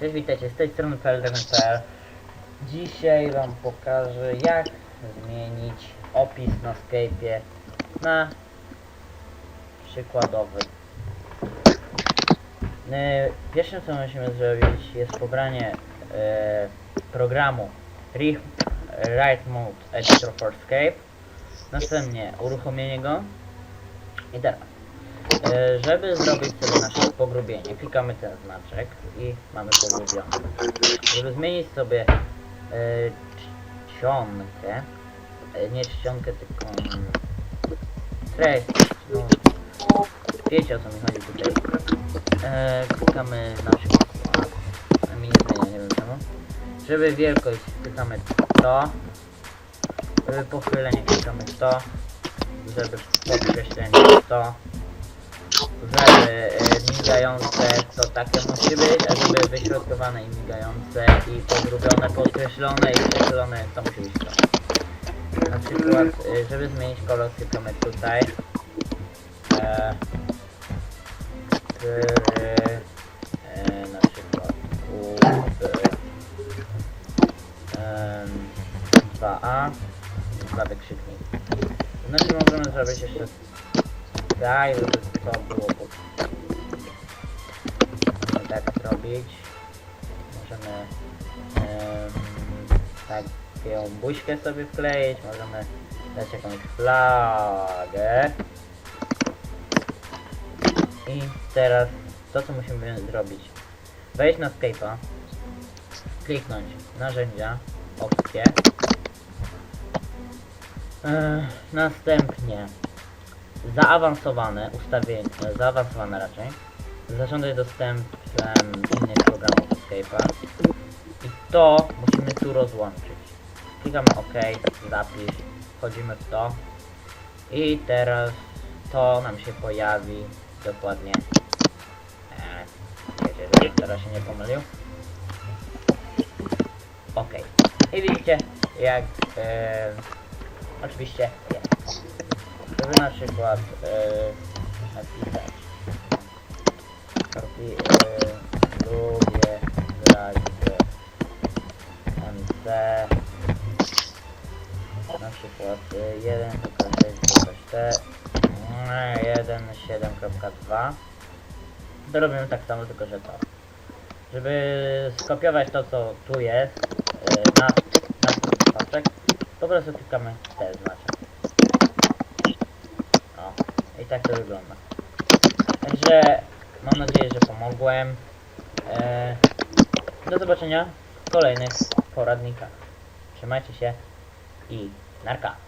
Cześć, witajcie, z tej strony PLDM.pl Dzisiaj wam pokażę jak zmienić opis na Skype'ie na przykładowy. E, Pierwszym co musimy zrobić jest pobranie e, programu Write Mode Editor for Skype. Następnie uruchomienie go. I teraz E, Żeby zrobić sobie nasze pogrubienie, klikamy ten znaczek i mamy pogrubione. Żeby zmienić sobie e, czcionkę, e, nie czcionkę, tylko mm, treść, no, wiecie o co mi chodzi tutaj. E, klikamy na przykład, a mi nie zmienia, nie wiem czemu. Żeby wielkość klikamy to, żeby pochylenie klikamy to, żeby podkreślenie to, żeby e, migające to takie musi być, a żeby wyśrodkowane i migające i pogrubione, podkreślone i prześlone to musi być to. Na przykład, e, żeby zmienić kolor klikamy tutaj. E, który, e, na przykład UB, em, 2A dwa wykrzykniki. Znaczy możemy zrobić jeszcze tak, to było tak zrobić. Możemy em, taką buźkę sobie wkleić, możemy dać jakąś flagę. I teraz to co musimy zrobić. Wejść na Skype'a, kliknąć narzędzia, opcje. E, następnie zaawansowane ustawienie, zaawansowane raczej, zarządzać dostępem innych programów Skype'a i to musimy tu rozłączyć. Klikamy OK, zapisz, wchodzimy w to i teraz to nam się pojawi dokładnie. Eee, wiecie, teraz się nie pomylił. OK. I widzicie, jak e, oczywiście jest. Żeby na przykład e, napisać Kopi, e, lubię grać w MC na przykład e, 1.6.1.7.2 to robimy tak samo tylko że to. Żeby skopiować to co tu jest e, na, na paczek po prostu klikamy ten znaczek tak to wygląda. Także mam nadzieję, że pomogłem. E, do zobaczenia w kolejnych poradnikach. Trzymajcie się i narka.